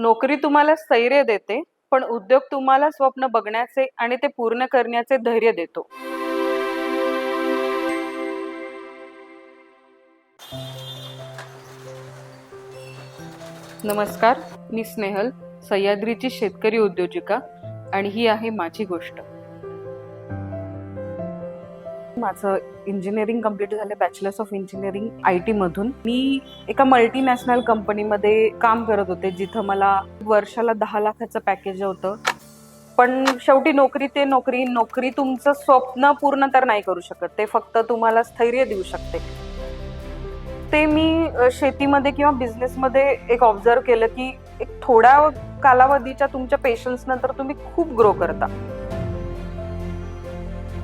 नोकरी तुम्हाला स्थैर्य देते पण उद्योग तुम्हाला स्वप्न बघण्याचे आणि ते पूर्ण करण्याचे धैर्य देतो. नमस्कार मी स्नेहल सह्याद्रीची शेतकरी उद्योजिका आणि ही आहे माझी गोष्ट. माझं इंजिनिअरिंग कंप्लीट झालं bachelors of engineering I T मधून. मी एका मल्टीनॅशनल कंपनीमध्ये काम करत होते जिथं मला वर्षाला दहा लाखाचं पॅकेज होतं. पण शेवटी नोकरी ते नोकरी नोकरी तुमचं स्वप्न पूर्ण तर नाही करू शकत. ते फक्त तुम्हाला स्थैर्य देऊ शकते. ते मी शेतीमध्ये किंवा बिझनेसमध्ये एक ऑब्झर्व केलं की एक थोड्या कालावधीच्या तुमच्या पेशन्स नंतर तुम्ही खूप ग्रो करता.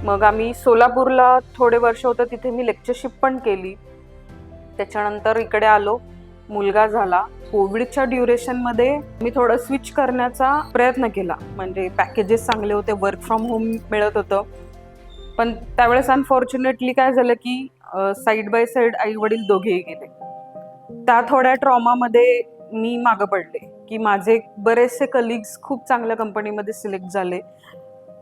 मग आम्ही सोलापूरला थोडे वर्ष होतं तिथे मी लेक्चरशिप पण केली. त्याच्यानंतर इकडे आलो मुलगा झाला. कोविडच्या ड्युरेशनमध्ये मी थोडं स्विच करण्याचा प्रयत्न केला. म्हणजे पॅकेजेस चांगले होते वर्क फ्रॉम होम मिळत होतं. पण त्यावेळेस अनफॉर्च्युनेटली काय झालं की साईड बाय साईड आई वडील दोघेही गेले. त्या थोड्या ट्रॉमामध्ये मी मागं पडले की माझे बरेचसे कलिग्स खूप चांगल्या कंपनीमध्ये सिलेक्ट झाले.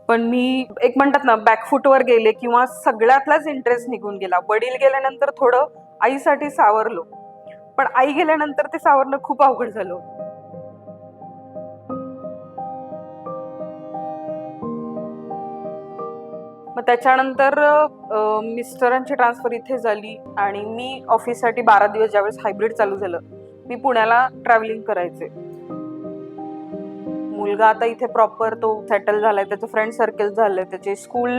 पण मी एक म्हणतात ना बॅकफुटवर गेले किंवा सगळ्यातलाच इंटरेस्ट निघून गेला. वडील गेल्यानंतर थोडं आईसाठी सावरलो. पण आई गेल्यानंतर ते सावरणं खूप अवघड झालं मग त्याच्यानंतर मिस्टरांची ट्रान्सफर इथे झाली आणि मी ऑफिससाठी बारा दिवस ज्यावेळेस हायब्रिड चालू झालं मी पुण्याला ट्रॅव्हलिंग करायचे. मुलगा आता इथे प्रॉपर तो सेटल झालाय त्याचं फ्रेंड सर्कल झालंय त्याचे स्कूल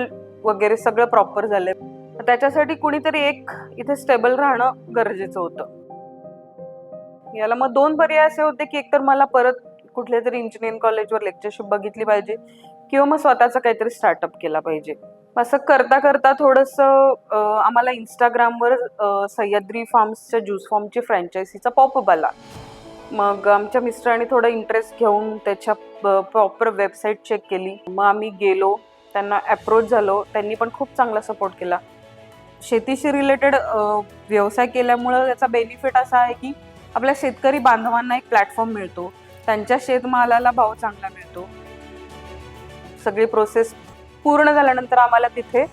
वगैरे सगळं प्रॉपर झालंय. त्याच्यासाठी कुणीतरी एक इथे स्टेबल राहणं गरजेचं होतं. याला मग दोन पर्याय असे होते की एकतर मला परत कुठल्या तरी इंजिनिअरिंग कॉलेजवर लेक्चरशिप बघितली पाहिजे किंवा मग स्वतःचा काहीतरी स्टार्टअप केला पाहिजे. असं करता करता थोडंसं आम्हाला इंस्टाग्रामवर सह्याद्री फार्म्सच्या ज्यूस फॉर्मची फ्रँचायझीचा पॉपअप आला. मग आमच्या मिस्टरांनी थोडं इंटरेस्ट घेऊन त्याच्या प्रॉपर वेबसाईट चेक केली. मग आम्ही गेलो त्यांना अप्रोच झालो. त्यांनी पण खूप चांगला सपोर्ट केला. शेतीशी रिलेटेड व्यवसाय केल्यामुळं त्याचा बेनिफिट असा आहे की आपल्या शेतकरी बांधवांना एक प्लॅटफॉर्म मिळतो. त्यांच्या शेतमालाला भाव चांगला मिळतो. सगळी प्रोसेस पूर्ण झाल्यानंतर आम्हाला तिथे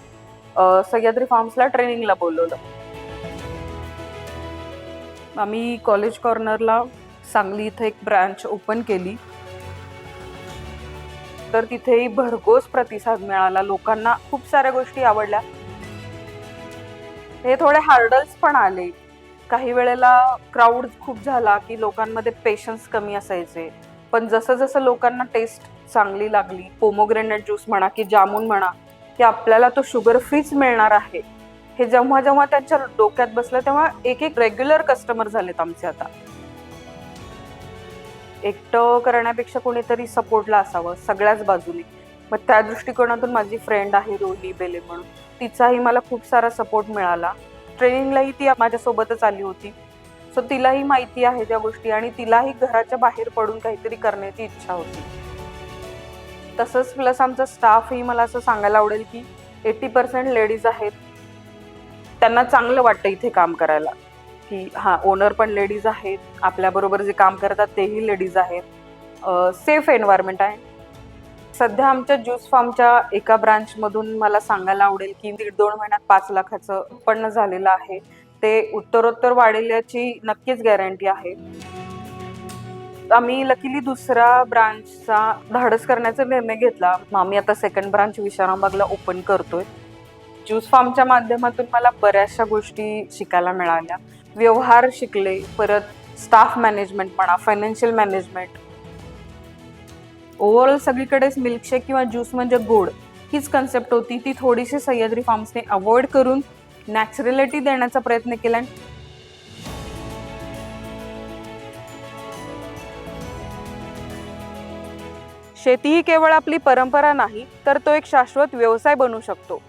सह्याद्री फार्म्सला ट्रेनिंगला बोलवलं. आम्ही कॉलेज कॉर्नरला सांगली इथे एक ब्रँच ओपन केली. तर तिथेही भरघोस प्रतिसाद मिळाला. लोकांना खूप साऱ्या गोष्टी आवडल्या. हे थोडे हार्डल्स पण आले. काही वेळेला क्राऊड खूप झाला की लोकांमध्ये पेशन्स कमी असायचे. पण जसं जसं लोकांना टेस्ट चांगली लागली पोमोग्रेनेट ज्यूस म्हणा की जामून म्हणा की आपल्याला तो शुगर फ्रीच मिळणार आहे. हे जेव्हा जेव्हा त्यांच्या डोक्यात बसलं तेव्हा एक एक रेग्युलर कस्टमर झालेत आमचे आता. एकटं करण्यापेक्षा कोणीतरी सपोर्टला असावं सगळ्याच बाजूने. मग त्या दृष्टिकोनातून माझी फ्रेंड आहे रोहिणी बेले म्हणून. तिचाही मला खूप सारा सपोर्ट मिळाला. ट्रेनिंगलाही ती माझ्यासोबतच आली होती. सो तिलाही माहिती आहे त्या गोष्टी आणि तिलाही घराच्या बाहेर पडून काहीतरी करण्याची इच्छा होती. तसंच प्लस आमचा स्टाफही मला असं सांगायला आवडेल की एटी पर्सेंट लेडीज आहेत. त्यांना चांगलं वाटतं इथे काम करायला. की हां ओनर पण लेडीज आहेत. आपल्याबरोबर जे काम करतात तेही लेडीज आहेत. सेफ एन्व्हायरमेंट आहे. सध्या आमच्या ज्यूस फार्मच्या एका ब्रांचमधून मला सांगायला आवडेल की दीड दोन महिन्यात पाच लाखाचं उत्पन्न झालेलं आहे. ते उत्तरोत्तर वाढेल याची नक्कीच गॅरंटी आहे. आम्ही लकीली दुसऱ्या ब्रांचचा धाडस करण्याचा निर्णय घेतला. मग आम्ही आता सेकंड ब्रांच विश्रामबागला ओपन करतोय. ज्यूस फार्मच्या माध्यमातून मला बऱ्याचशा गोष्टी शिकायला मिळाल्या. व्यवहार शिकले परत स्टाफ मॅनेजमेंट म्हणा फायनान्शियल मॅनेजमेंट ओव्हरऑल सगळीकडेच मिल्कशेक किंवा ज्यूस म्हणजे गोड हीच कन्सेप्ट होती. ती थोडीशी सह्याद्री फार्म्सने अवॉइड करून नॅचरलिटी देण्याचा प्रयत्न केला. शेती ही केवळ आपली परंपरा नाही तर तो एक शाश्वत व्यवसाय बनू शकतो.